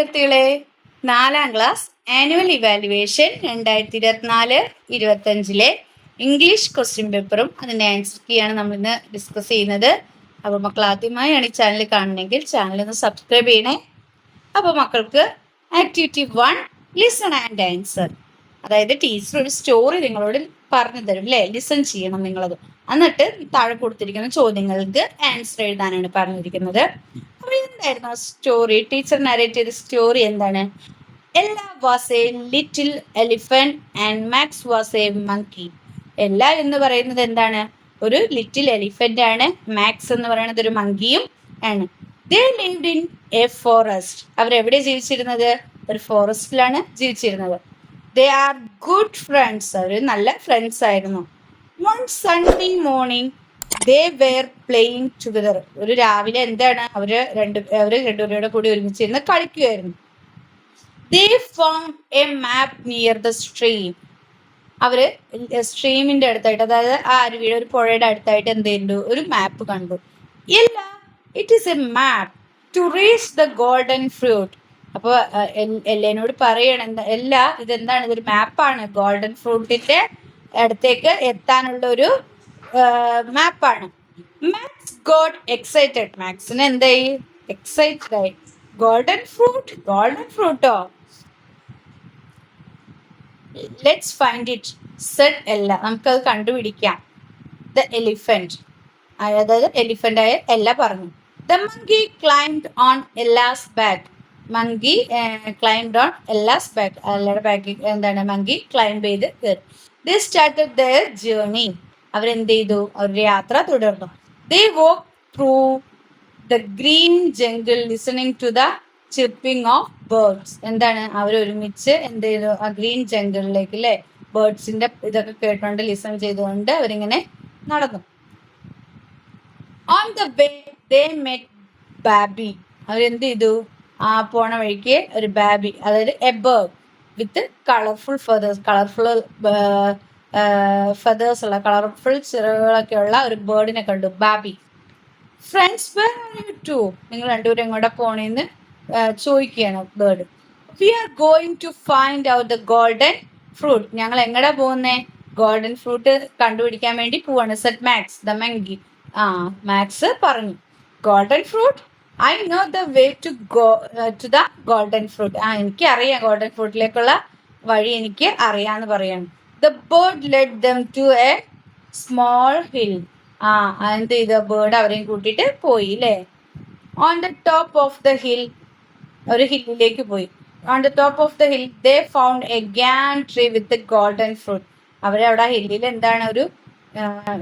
വിദ്യാർത്ഥികളെ നാലാം class annual evaluation രണ്ടായിരത്തി ഇരുപത്തിനാല് ഇരുപത്തഞ്ചിലെ ഇംഗ്ലീഷ് ക്വസ്റ്റ്യൻ പേപ്പറും അതിന്റെ ആൻസർ കീയാണ് നമ്മൾ ഇന്ന് ഡിസ്കസ് ചെയ്യുന്നത്. അപ്പോൾ മക്കൾ ആദ്യമായാണ് ഈ ചാനൽ കാണണമെങ്കിൽ ചാനൽ ഒന്ന് സബ്സ്ക്രൈബ് ചെയ്യണേ. അപ്പോൾ മക്കൾക്ക് activity one listen and answer അതായത് ടീച്ചർ ഒരു സ്റ്റോറി നിങ്ങളോട് പറഞ്ഞു തരും അല്ലേ ലിസൺ ചെയ്യണം നിങ്ങളത്. എന്നിട്ട് താഴെ കൊടുത്തിരിക്കുന്ന ചോദ്യങ്ങൾക്ക് ആൻസർ എഴുതാനാണ് പറഞ്ഞിരിക്കുന്നത്. അപ്പൊ എന്തായിരുന്നു സ്റ്റോറി ടീച്ചർ നരേറ്റ് ചെയ്ത സ്റ്റോറി എന്താണ്? Ella was a little elephant and Max was a monkey Ella എന്ന് പറയുന്നത് എന്താണ്? ഒരു ലിറ്റിൽ എലിഫന്റ് ആണ്. മാക്സ് എന്ന് പറയുന്നത് ഒരു മങ്കിയും ആണ്. They lived in a forest അവർ എവിടെ ജീവിച്ചിരുന്നത്? ഒരു ഫോറസ്റ്റിലാണ് ജീവിച്ചിരുന്നത്. ദേ ആർ ഗുഡ് ഫ്രണ്ട്സ് അവർ നല്ല ഫ്രണ്ട്സ് ആയിരുന്നു. One Sunday morning they were playing together ഒരു രാവിലെ എന്താണ് അവർ രണ്ട് അവർ രണ്ടുപേരുടെ കൂടി ഒരുമിച്ച് ഇരുന്ന് കളിക്കുമായിരുന്നു they found a map near the stream അവർ സ്ട്രീമിന്റെ അടുത്തായിട്ട് അതായത് ആ അരുവിയുടെ ഒരു പുഴയുടെ അടുത്തായിട്ട് എന്ത് ചെയ്തു? ഒരു മാപ്പ് കണ്ടു. ഇല്ല it is a map to reach the golden fruit അപ്പോൾ എല്ലേനോട് പറയണം എല്ലാ ഇതെന്താണ് ഇതൊരു മാപ്പാണ് ഗോൾഡൻ ഫ്രൂട്ടിന്റെ അടുത്തേക്ക് എത്താനുള്ള ഒരു മാപ്പാണ് മാക്സ് ഗോഡ് എക്സൈറ്റഡ് മാക്സിന് എന്തായി എക്സൈറ്റഡ് ആയി? Golden fruit golden ഫ്രൂട്ടോ let's find it said Ella നമുക്കത് കണ്ടുപിടിക്കാം. ദ എലിഫന്റ് അതായത് എലിഫന്റ് ആയ എല്ല പറഞ്ഞു. The monkey climbed on Ella's back monkey climbed on Ella's back എല്ലായുടെ ബാക്കിൽ എന്താണ്? മങ്കി ക്ലൈംബ് ചെയ്ത് കയറി. ദ സ്റ്റാർട്ടഡ് ദയർ ജേർണി അവരെന്ത് ചെയ്തു അവരുടെ യാത്ര തുടർന്നു. They walk through the green jungle listening to the chipping of birds എന്താണ്? അവർ ഒരുമിച്ച് എന്ത് ചെയ്തു ആ ഗ്രീൻ ജംഗിളിലേക്ക് അല്ലേ ബേർഡ്സിന്റെ ഇതൊക്കെ കേട്ടുകൊണ്ട് ലിസൺ ചെയ്തുകൊണ്ട് അവരിങ്ങനെ നടന്നു. On the way they met Bobby അവരെന്ത് ചെയ്തു ആ പോണ വഴിക്ക് ഒരു ബാബി അതായത് a bird with colourful feathers colourful feathers ഉള്ള കളർഫുൾ ചിറകുകളൊക്കെ ഉള്ള ഒരു ബേർഡിനെ കണ്ടു. Bobby friends where you two നിങ്ങൾ രണ്ടുപേരും എങ്ങോട്ട് പോണേന്ന് ചോദിക്കുകയാണ് bird we are going to find out the golden fruit ഞങ്ങൾ എങ്ങടെ പോകുന്നേ? ഗോൾഡൻ ഫ്രൂട്ട് കണ്ടുപിടിക്കാൻ വേണ്ടി പോവാണ് സെറ്റ് മാക്സ് ദ മങ്കി ആ മാക്സ് പറഞ്ഞു. Golden fruit I know the way to go to the golden fruit ആ എനിക്ക് അറിയാം ഗോൾഡൻ ഫ്രൂട്ടിലേക്കുള്ള വഴി എനിക്ക് അറിയാന്ന് പറയാണ്. The bird let them to a small hill ആ എന്ത് ചെയ്ത? ബേർഡ് അവരെയും കൂട്ടിയിട്ട് പോയി അല്ലേ on the top of the hill ഒരു ഹില്ലിലേക്ക് പോയി. On the top of the hill they found a Gyan tree with golden fruit അവരവിടെ ഹില്ലിൽ എന്താണ് ഒരു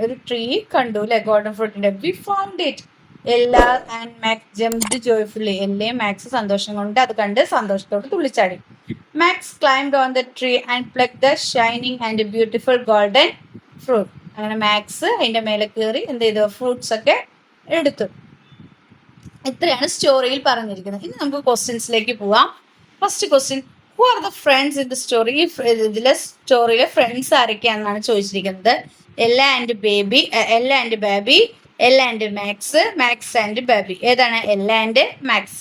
ഒരു ട്രീ കണ്ടു അല്ലെ golden ഫ്രൂട്ടിന്റെ we found it Ella and Max jumped joyfully എല്ലാം മാക്സ് സന്തോഷം കൊണ്ട് അത് കണ്ട് സന്തോഷത്തോട് തുള്ളിച്ചാടി. Max climbed on the tree and pluck the shining and beautiful golden fruit അങ്ങനെ മാക്സ് അതിന്റെ മേലെ കയറി എന്ത് ചെയ്തു? ഫ്രൂട്ട്സ് ഒക്കെ എടുത്തു. ഇത്രയാണ് സ്റ്റോറിയിൽ പറഞ്ഞിരിക്കുന്നത്. ഇനി നമുക്ക് ക്വസ്റ്റ്യൻസിലേക്ക് പോവാം. First question who are the friends in the story ഇതിലെ സ്റ്റോറിയിലെ ഫ്രണ്ട്സ് ആരൊക്കെയാണെന്നാണ് ചോദിച്ചിരിക്കുന്നത്. Ella and Baby Ella and Baby Ella and Max Max and Baby ഏതാണ്? എല്ല ആൻഡ് മാക്സ്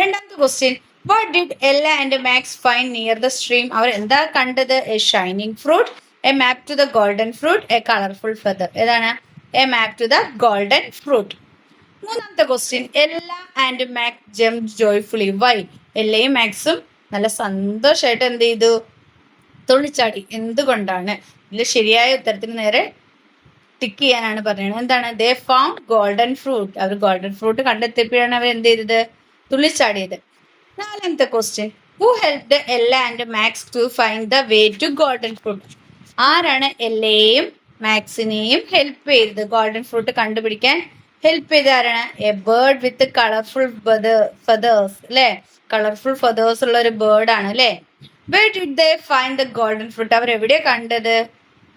രണ്ടാമത്തെ question what did Ella and Max find near the stream അവർ എന്താ കണ്ടത്? A shining fruit a map to the golden fruit a colourful feather ഏതാണ്? A map to the golden fruit മൂന്നാമത്തെ question Ella and Max jumped joyfully why എല്ലയും മാക്സും നല്ല സന്തോഷമായിട്ട് എന്ത് ചെയ്തു? തുള്ളിച്ചാടി. എന്തുകൊണ്ടാണ്? ഇതിൽ ശരിയായ ഉത്തരത്തിന് നേരെ ടിക്ക് ചെയ്യാനാണ് പറയുന്നത്. എന്താണ്? ദേ ഫൗണ്ട് ഗോൾഡൻ ഫ്രൂട്ട് അവർ ഗോൾഡൻ ഫ്രൂട്ട് കണ്ടെത്തിയപ്പോഴാണ് അവർ എന്ത് ചെയ്തത്? തുള്ളിച്ചാടിയത്. നാലാമത്തെ question who helped Ella and Max to find the way to golden fruit ആരാണ് എല്ലയെയും മാക്സിനെയും ഹെൽപ്പ് ചെയ്തത്? ഗോൾഡൻ ഫ്രൂട്ട് കണ്ടുപിടിക്കാൻ ഹെൽപ്പ് ചെയ്ത ആരാണ്? A bird with colourful feathers അല്ലേ? കളർഫുൾ ഫെതേഴ്സ് ഉള്ള ഒരു ബേർഡ് അല്ലേ? Where did they find the golden fruit അവർ എവിടെയാ കണ്ടത്?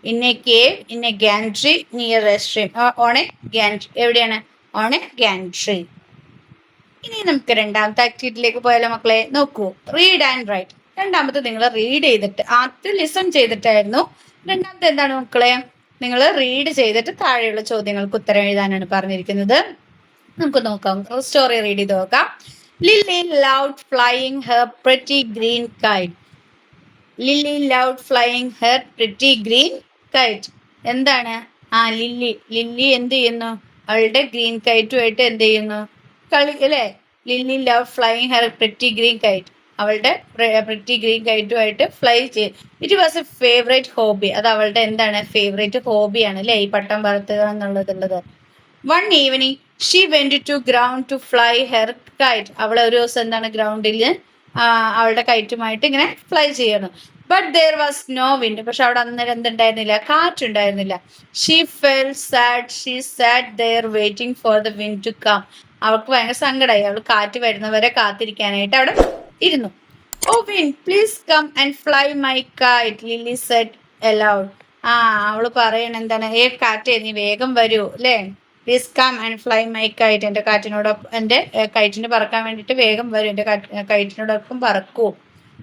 In a cave in a giant tree near stream on a giant tree എവിടെയാണ്? ഓൺ എ ഗാൻട്രി ഇനി നമുക്ക് രണ്ടാമത്തെ ആക്ടിവിറ്റിയിലേക്ക് പോയാലോ മക്കളെ? നോക്കൂ റീഡ് ആൻഡ് റൈറ്റ് രണ്ടാമത്തെ നിങ്ങൾ റീഡ് ചെയ്തിട്ട് ആദ്യം ലിസൺ ചെയ്തിട്ടായിരുന്നു. രണ്ടാമത്തെ എന്താണ് മക്കളെ? നിങ്ങൾ റീഡ് ചെയ്തിട്ട് താഴെയുള്ള ചോദ്യങ്ങൾക്ക് ഉത്തരം എഴുതാനാണ് പറഞ്ഞിരിക്കുന്നത്. നമുക്ക് നോക്കാം സ്റ്റോറി റീഡ് ചെയ്ത് നോക്കാം. Lily loved flying her pretty green kite Lily loved flying her pretty green kite എന്താണ്? ആ ലില്ലി ലില്ലി എന്ത് ചെയ്യുന്നു? അവളുടെ ഗ്രീൻ കൈറ്റുമായിട്ട് എന്ത് ചെയ്യുന്നു? കളി അല്ലേ Lily love flying her pretty green kite അവളുടെ പ്രിറ്റി ഗ്രീൻ കൈറ്റുമായിട്ട് ഫ്ലൈ ചെയ്യും it was a favourite hobby അത് അവളുടെ എന്താണ്? ഫേവറേറ്റ് ഹോബിയാണ് അല്ലേ? ഈ പട്ടം പറത്തുക എന്നുള്ളതുള്ളത് one evening she went to ground to fly her kite അവൾ ഒരു ദിവസം എന്താണ്? ഗ്രൗണ്ടിൽ അവളുടെ കൈറ്റുമായിട്ട് ഇങ്ങനെ ഫ്ലൈ ചെയ്യണം. But there was no wind പക്ഷെ അവിടെ അന്നേരം എന്തുണ്ടായിരുന്നില്ല? കാറ്റുണ്ടായിരുന്നില്ല. She felt sad she sat there waiting for the wind to come അവൾക്ക് ഭയങ്കര സങ്കടമായി അവൾ കാറ്റ് വരുന്നവരെ കാത്തിരിക്കാനായിട്ട് അവിടെ ഇരുന്നു. ഓ wind please come and fly my kite Lily said aloud ആ അവൾ പറയണ എന്താണ്? ഏ കാറ്റ് നീ വേഗം വരൂ അല്ലേ? Please come and fly my kite എന്റെ കാറ്റിനോടൊപ്പം എന്റെ കൈറ്റിന് പറക്കാൻ വേണ്ടിട്ട് വേഗം വരൂ എന്റെ കൈറ്റിനോടൊപ്പം പറക്കൂ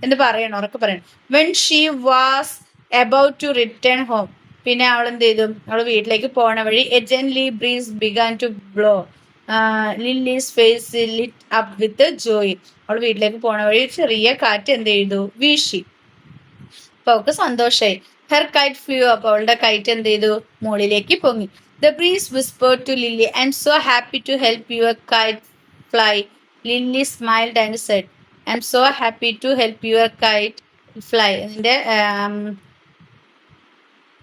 എന്ന് പറയണം ഉറക്കെ പറയണം. When she was about to return home പിന്നെ അവൾ എന്ത് ചെയ്തു? അവൾ വീട്ടിലേക്ക് പോണ വഴി എജൻലി gentle breeze began to blow Lily's face lit up with joy അവൾ വീട്ടിലേക്ക് പോണ വഴി ചെറിയ കാറ്റ് എന്ത് ചെയ്തു? വീശി. അപ്പൊ അവൾക്ക് സന്തോഷമായി ഹർ കൈറ്റ് ഫ്ലൂ അപ്പൊ അവളുടെ കൈറ്റ് എന്ത് ചെയ്തു? മുകളിലേക്ക് പൊങ്ങി. The breeze whisper to Lily I'm so happy to help your kite fly Lily smiled and said I'm so happy to help your kite fly അതിന്റെ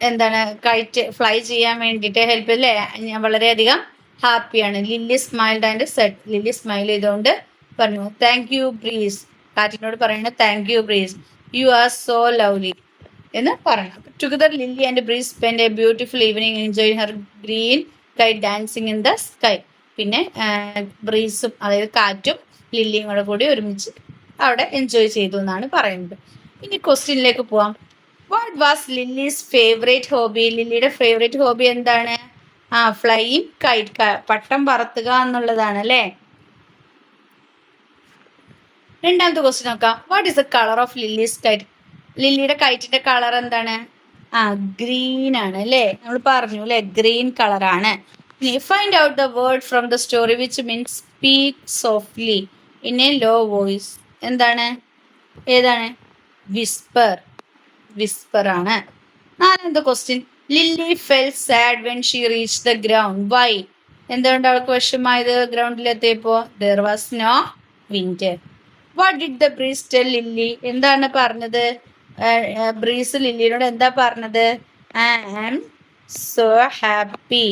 എന്താണ് കൈറ്റ് ഫ്ലൈ ചെയ്യാൻ വേണ്ടിയിട്ട് ഹെൽപ്പ് അല്ലേ? വളരെയധികം ഹാപ്പിയാണ്. Lily smiled and said Lily smile ചെയ്തുകൊണ്ട് പറഞ്ഞു thank you breeze കാറ്റിനോട് പറയുന്നത് thank you breeze you are so lovely എന്ന് പറഞ്ഞു together Lily and breeze spend a beautiful evening enjoy her green kite dancing in the sky പിന്നെ ബ്രീസും അതായത് കാറ്റും ലില്ലിയും കൂടെ കൂടി ഒരുമിച്ച് അവിടെ എൻജോയ് ചെയ്തു എന്നാണ് പറയുന്നത്. ഇനി ക്വസ്റ്റ്യനിലേക്ക് പോവാം. What was Lily's favourite hobby ലില്ലിയുടെ favourite hobby എന്താണ്? ആ ഫ്ലൈം കൈറ്റ് പട്ടം പറത്തുക എന്നുള്ളതാണ് അല്ലേ രണ്ടാമത്തെ ക്വസ്റ്റ്യൻ നോക്കാം. What is the colour of Lily's kite ലില്ലിയുടെ കൈറ്റിന്റെ കളർ എന്താണ്? ആ ഗ്രീൻ ആണ് അല്ലേ നമ്മൾ പറഞ്ഞു അല്ലേ? ഗ്രീൻ കളറാണ് find out the word from the story which means speak softly in a low voice എന്താണ്? ഏതാണ്? വിസ്പർ വിസ്പർ ആണ്. നാലാമത്തെ question Lily felt sad when she reach the ground why എന്തുകൊണ്ട് അവൾക്ക് വിഷമായത് ഗ്രൗണ്ടിലെത്തിയപ്പോ there was no wind what did the breeze tell Lily എന്താണ് പറഞ്ഞത്? Breeze ലില്ലിയോട് എന്താ പറഞ്ഞത്? I am so happy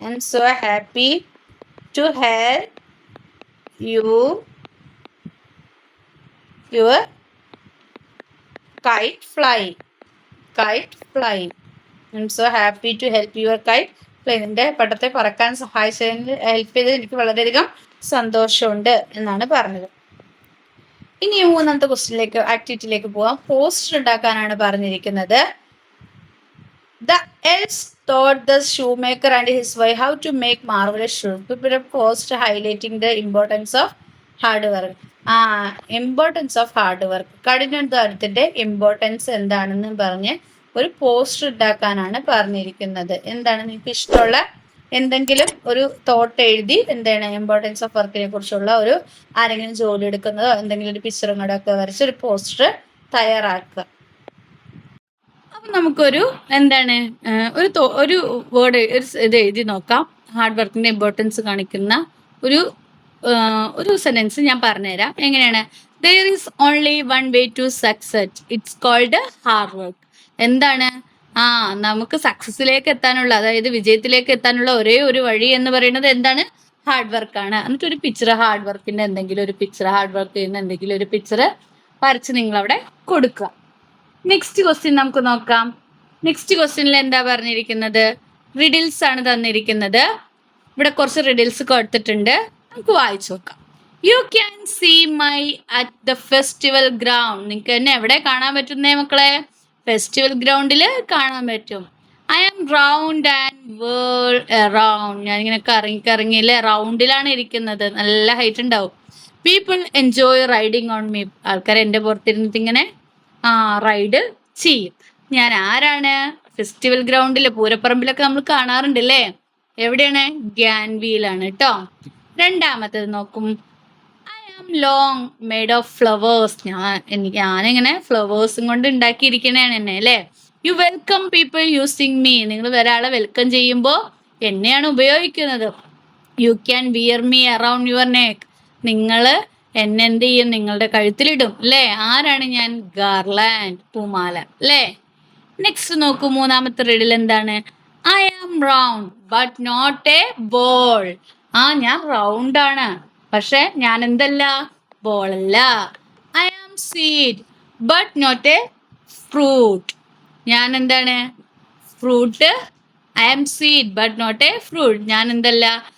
I am so happy to have you your kite fly kite fly I'm so happy to help your kite പ്ലെയിനിന്റെ പട്ടത്തെ പറക്കാൻ സഹായിച്ചതിന് help ചെയ്തത് എനിക്ക് വളരെയധികം സന്തോഷമുണ്ട് എന്നാണ് പറഞ്ഞത്. ഇനി മൂന്നാമത്തെ ക്വസ്റ്റിനിലേക്ക് ആക്ടിവിറ്റിയിലേക്ക് പോവാം. പോസ്റ്റർ ഉണ്ടാക്കാനാണ് പറഞ്ഞിരിക്കുന്നത്. The elves thought the shoemaker and his wife how to make marvellous shoe post highlighting the importance of hard work ആ ഇമ്പോർട്ടൻസ് ഓഫ് ഹാർഡ് വർക്ക് കഠിനാധ്വാനത്തിന്റെ ഇമ്പോർട്ടൻസ് എന്താണെന്ന് പറഞ്ഞ് ഒരു പോസ്റ്റർ ഉണ്ടാക്കാനാണ് പറഞ്ഞിരിക്കുന്നത്. എന്താണ് നിങ്ങൾക്ക് ഇഷ്ടമുള്ള എന്തെങ്കിലും ഒരു തോട്ട് എഴുതി എന്താണ് ഇമ്പോർട്ടൻസ് ഓഫ് വർക്കിനെ കുറിച്ചുള്ള ഒരു ആരെങ്കിലും ജോലി എടുക്കുന്നതോ എന്തെങ്കിലും ഒരു പിക്ചറും കൂടെ ഒക്കെ വരച്ച് ഒരു പോസ്റ്റർ തയ്യാറാക്കുക. അപ്പം നമുക്കൊരു എന്താണ് ഒരു ഒരു വേർഡ് ഒരു ഇത് എഴുതി നോക്കാം. ഹാർഡ് വർക്കിന്റെ ഇമ്പോർട്ടൻസ് കാണിക്കുന്ന ഒരു ഒരു സെന്റൻസ് ഞാൻ പറഞ്ഞുതരാം. എങ്ങനെയാണ്? There is only one way to success it's called hard work എന്താണ്? ആ നമുക്ക് സക്സസിലേക്ക് എത്താനുള്ള അതായത് വിജയത്തിലേക്ക് എത്താനുള്ള ഒരേ ഒരു വഴി എന്ന് പറയുന്നത് എന്താണ്? ഹാർഡ് വർക്കാണ് എന്നിട്ട് ഒരു പിക്ചർ ഹാർഡ് വർക്കിന്റെ എന്തെങ്കിലും ഒരു പിക്ചർ ഹാർഡ് വർക്ക് ചെയ്യുന്ന എന്തെങ്കിലും ഒരു പിക്ചർ വരച്ച് നിങ്ങൾ അവിടെ കൊടുക്കുക. നെക്സ്റ്റ് ക്വസ്റ്റ്യൻ നമുക്ക് നോക്കാം. നെക്സ്റ്റ് ക്വസ്റ്റ്യനിൽ എന്താ പറഞ്ഞിരിക്കുന്നത്? റിഡിൽസ് ആണ് തന്നിരിക്കുന്നത്. ഇവിടെ കുറച്ച് റിഡിൽസ് കൊടുത്തിട്ടുണ്ട്. നമുക്ക് വായിച്ചു നോക്കാം. You can see me at the festival ground നിങ്ങൾക്ക് എന്നെ എവിടെ കാണാൻ പറ്റുന്നേ മക്കളെ? ഫെസ്റ്റിവൽ ഗ്രൗണ്ടിൽ കാണാൻ പറ്റും. I am round and whirl round ഞാനിങ്ങനെ കറങ്ങി കറങ്ങി കറങ്ങിയില്ലേ? റൗണ്ടിലാണ് ഇരിക്കുന്നത്. നല്ല ഹൈറ്റ് ഉണ്ടാവും. People enjoy riding on me ആൾക്കാർ എന്റെ പുറത്തിരുന്നിട്ട് ഇങ്ങനെ ആ റൈഡ് ചെയ്യും. ഞാൻ ആരാണ്? ഫെസ്റ്റിവൽ ഗ്രൗണ്ടിൽ പൂരപ്പറമ്പിലൊക്കെ നമ്മൾ കാണാറുണ്ട് അല്ലേ എവിടെയാണ് ഗ്യാൻവിയിലാണ് കേട്ടോ രണ്ടാമത്തേത് നോക്കും. ലോങ് മെയ്ഡ് ഓഫ് ഫ്ലവേഴ്സ് ഞാൻ എനിക്ക് ഞാനിങ്ങനെ ഫ്ലവേഴ്സും കൊണ്ട് ഉണ്ടാക്കിയിരിക്കണേണ് എന്നെ അല്ലേ? You welcome people using me നിങ്ങൾ ഒരാളെ വെൽക്കം ചെയ്യുമ്പോൾ എന്നെയാണ് ഉപയോഗിക്കുന്നത്. You can wear me around your neck നിങ്ങൾ എന്നെ എന്ത് ചെയ്യും? നിങ്ങളുടെ കഴുത്തിലിടും അല്ലേ? ആരാണ് ഞാൻ? ഗാർലാൻഡ് പൂമാല അല്ലേ? നെക്സ്റ്റ് നോക്കൂ മൂന്നാമത്തെ റീഡിൽ എന്താണ്? I am round but not a ball ആ ഞാൻ റൗണ്ട് ആണ്. പക്ഷെ ഞാൻ എന്തല്ല ബോളല്ല. I am seed but not a fruit ഞാൻ എന്താണ് fruit I am seed but not a fruit ഞാൻ എന്തല്ല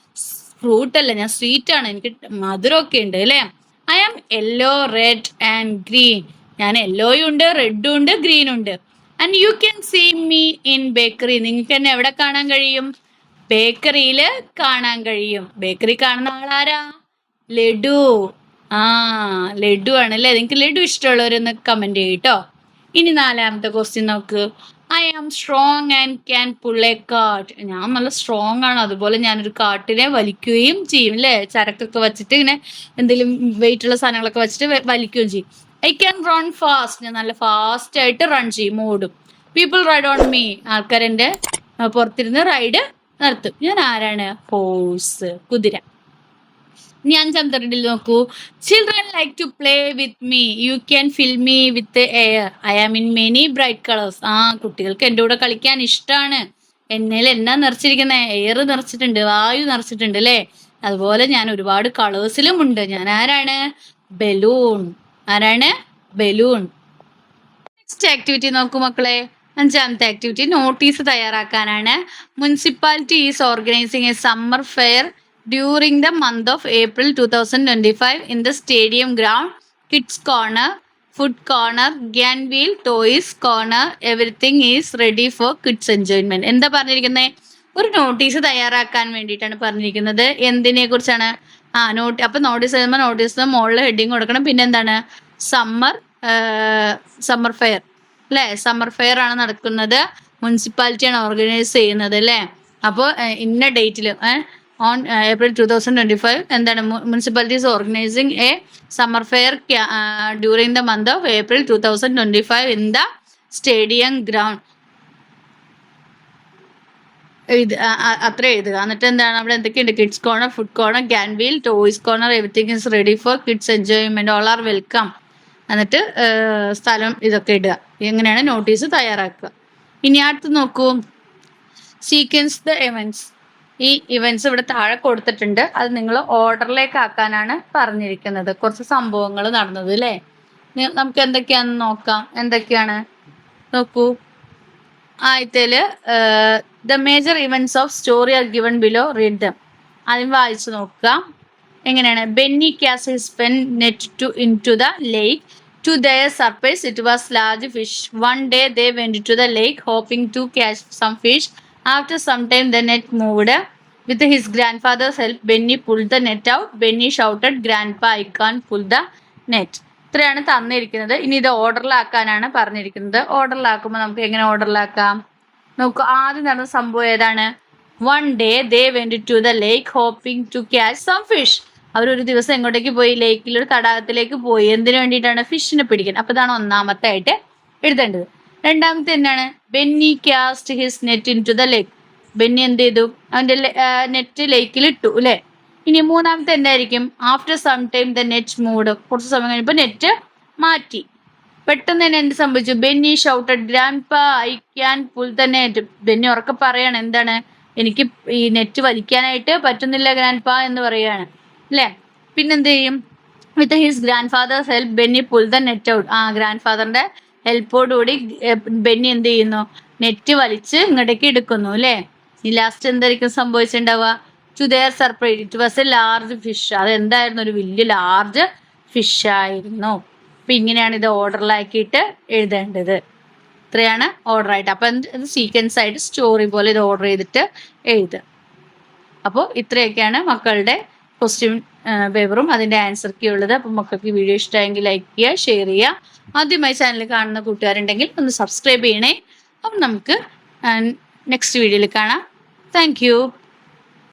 ഫ്രൂട്ട് അല്ല. ഞാൻ സ്വീറ്റ് ആണ്. എനിക്ക് മധുരമൊക്കെ ഉണ്ട് അല്ലേ? I am yellow red and green ഞാൻ യെല്ലോയും ഉണ്ട് റെഡും ഉണ്ട് ഗ്രീനും ഉണ്ട്. And you can see me in bakery നിങ്ങൾക്ക് എന്നെ എവിടെ കാണാൻ കഴിയും? ബേക്കറിയിൽ കാണാൻ കഴിയും. ബേക്കറി കാണുന്ന ആളാരാ? ലഡു. ആ ലഡു ആണല്ലേ? നിങ്ങൾക്ക് ലഡു ഇഷ്ടമുള്ളവരൊന്ന് കമന്റ് ചെയ്യും കേട്ടോ ഇനി നാലാമത്തെ ക്വസ്റ്റ്യൻ നോക്ക്. I am strong and can pull a cart ഞാൻ നല്ല സ്ട്രോങ് ആണ്. അതുപോലെ ഞാനൊരു കാട്ടിനെ വലിക്കുകയും ചെയ്യും അല്ലേ ചരക്കൊക്കെ വെച്ചിട്ട് ഇങ്ങനെ എന്തെങ്കിലും വെയിറ്റ് ഉള്ള സാധനങ്ങളൊക്കെ വെച്ചിട്ട് വലിക്കുകയും ചെയ്യും. ഐ ക്യാൻ റൺ ഫാസ്റ്റ് ഞാൻ നല്ല ഫാസ്റ്റ് ആയിട്ട് റൺ ചെയ്യും. ഓടും. പീപ്പിൾ റൈഡ് ഓൺ മീ ആൾക്കാർ എന്റെ പുറത്തിരുന്ന് റൈഡ് നടത്തും. ഞാൻ ആരാണ്? ഹോഴ്സ് കുതിര. ഇനി ചന്ദ്രനിൽ നോക്കൂ. Children like to play with me you can fill me with air I am in many bright colours ആ കുട്ടികൾക്ക് എന്റെ കൂടെ കളിക്കാൻ ഇഷ്ടമാണ് എന്നിൽ എന്നാ നിറച്ചിരിക്കുന്നത് എയർ നിറച്ചിട്ടുണ്ട്. വായു നിറച്ചിട്ടുണ്ട് അല്ലേ? അതുപോലെ ഞാൻ ഒരുപാട് കളേഴ്സിലും ഉണ്ട്. ഞാൻ ആരാണ്? ബലൂൺ ആരാണ്? ബലൂൺ നെക്സ്റ്റ് ആക്ടിവിറ്റി നോക്കൂ മക്കളെ. അഞ്ചാമത്തെ activity notice തയ്യാറാക്കാനാണ്. Municipality is organising a summer fair April two thousand twenty five in the stadium ground kids corner food corner Gyan wheel toys corner everything is ready for kids enjoyment എന്താ പറഞ്ഞിരിക്കുന്നത് ഒരു notice തയ്യാറാക്കാൻ വേണ്ടിയിട്ടാണ് പറഞ്ഞിരിക്കുന്നത്. എന്തിനെ കുറിച്ചാണ്? ആ not അപ്പൊ നോട്ടീസ് എഴുതുമ്പോൾ നോട്ടീസ് മുകളിൽ ഹെഡിങ് കൊടുക്കണം. പിന്നെ എന്താണ്? സമ്മർ സമ്മർ ഫെയർ അല്ലേ? സമ്മർ ഫെയർ ആണ് നടക്കുന്നത്. മുനിസിപ്പാലിറ്റിയാണ് ഓർഗനൈസ് ചെയ്യുന്നത് അല്ലേ? അപ്പോൾ ഇന്ന ഡേറ്റിൽ on April two thousand twenty five എന്താണ് municipalities organising a summer fair during the month of April two thousand twenty five in the stadium ground എഴുതി അത്ര എഴുതുക എന്നിട്ട് എന്താണ് അവിടെ എന്തൊക്കെയുണ്ട്? Kids corner food corner can wheel toys corner everything is ready for kids enjoyment all are welcome എന്നിട്ട് സ്ഥലം ഇതൊക്കെ ഇടുക. എങ്ങനെയാണ് നോട്ടീസ് തയ്യാറാക്കുക. ഇനി അടുത്ത് നോക്കൂ. സീക്വൻസ് ദ ഇവന്റ്സ് ഈ ഇവന്റ്സ് ഇവിടെ താഴെ കൊടുത്തിട്ടുണ്ട്. അത് നിങ്ങൾ ഓർഡറിലേക്ക് ആക്കാനാണ് പറഞ്ഞിരിക്കുന്നത്. കുറച്ച് സംഭവങ്ങൾ നടന്നത് അല്ലേ നമുക്ക് എന്തൊക്കെയാണെന്ന് നോക്കാം. എന്തൊക്കെയാണ്? നോക്കൂ. ആദ്യത്തേൽ the major events of story are given below read them ആദ്യം വായിച്ചു നോക്കുക എങ്ങനെയാണ്? Benny cast his pen net to into the lake to the surprise it was large fish one day they went to the lake hoping to catch some fish time the net moved with his grandfather's help Benny pull the net out Benny shouted grandpa I can pull the net ഇത്രയാണ് തന്നിരിക്കുന്നത്. ഇനി ഇത് ഓർഡറിലാക്കാനാണ് പറഞ്ഞിരിക്കുന്നത്. ഓർഡറിലാക്കുമ്പോൾ നമുക്ക് എങ്ങനെ ഓർഡറിലാക്കാം നോക്കൂ ആദ്യം നടന്ന സംഭവം ഏതാണ്? One day they went to the lake hoping to catch some fish അവരൊരു ദിവസം എങ്ങോട്ടേക്ക് പോയി? ലേക്കിൽ ഒരു തടാകത്തിലേക്ക് പോയി. എന്തിനു വേണ്ടിയിട്ടാണ് ഫിഷിനെ പിടിക്കാൻ അപ്പോൾ ഇതാണ് ഒന്നാമത്തെ ആയിട്ട് എഴുതേണ്ടത്. രണ്ടാമത്തെ എന്താണ്? Benny cast his net into the lake Benny എന്ത് ചെയ്തു? അവന്റെ നെറ്റ് ലേക്കിൽ ഇട്ടു അല്ലേ? ഇനി മൂന്നാമത്തെ എന്തായിരിക്കും? After some time the net moved കുറച്ച് സമയം കഴിഞ്ഞപ്പോൾ നെറ്റ് മാറ്റി. പെട്ടെന്ന് തന്നെ എന്ത് സംഭവിച്ചു? Benny shouted grandpa I can pull the net Benny ഉറക്കെ പറയാണ് എന്താണ്? എനിക്ക് ഈ നെറ്റ് വലിക്കാനായിട്ട് പറ്റുന്നില്ല ഗ്രാൻഡ് പാ എന്ന് പറയാണ്. അല്ലേ? പിന്നെന്ത് ചെയ്യും? With his grandfather's help Benny pull the net out ആ ഗ്രാൻഡ് ഫാദറിന്റെ ഹെൽപ്പോടുകൂടി ബെന്നി എന്ത് ചെയ്യുന്നു? നെറ്റ് വലിച്ച് ഇങ്ങോട്ടേക്ക് എടുക്കുന്നു അല്ലേ? ഈ ലാസ്റ്റ് എന്തായിരിക്കും സംഭവിച്ചിട്ടുണ്ടാവുക? To surprise it was a large fish അത് എന്തായിരുന്നു ഒരു വലിയ ലാർജ് ഫിഷ് ആയിരുന്നു. അപ്പൊ ഇങ്ങനെയാണ് ഇത് ഓർഡറിലാക്കിയിട്ട് എഴുതേണ്ടത്. ഇത്രയാണ് ഓർഡർ ആയിട്ട്. അപ്പം ഇത് സീക്വൻസ് ആയിട്ട് സ്റ്റോറി പോലെ ഇത് ഓർഡർ ചെയ്തിട്ട് എഴുതുക. അപ്പോൾ ഇത്രയൊക്കെയാണ് മക്കളുടെ ക്വസ്റ്റ്യൻ പേപ്പറും അതിന്റെ ആൻസർ കീ ഉള്ളത്. അപ്പം മക്കൾക്ക് വീഡിയോ ഇഷ്ടമായെങ്കിൽ ലൈക്ക് ചെയ്യുക ഷെയർ ചെയ്യുക. ആദ്യമായി ചാനൽ കാണുന്ന കൂട്ടുകാരുണ്ടെങ്കിൽ ഒന്ന് സബ്സ്ക്രൈബ് ചെയ്യണേ. അപ്പം നമുക്ക് നെക്സ്റ്റ് വീഡിയോയിൽ കാണാം. താങ്ക്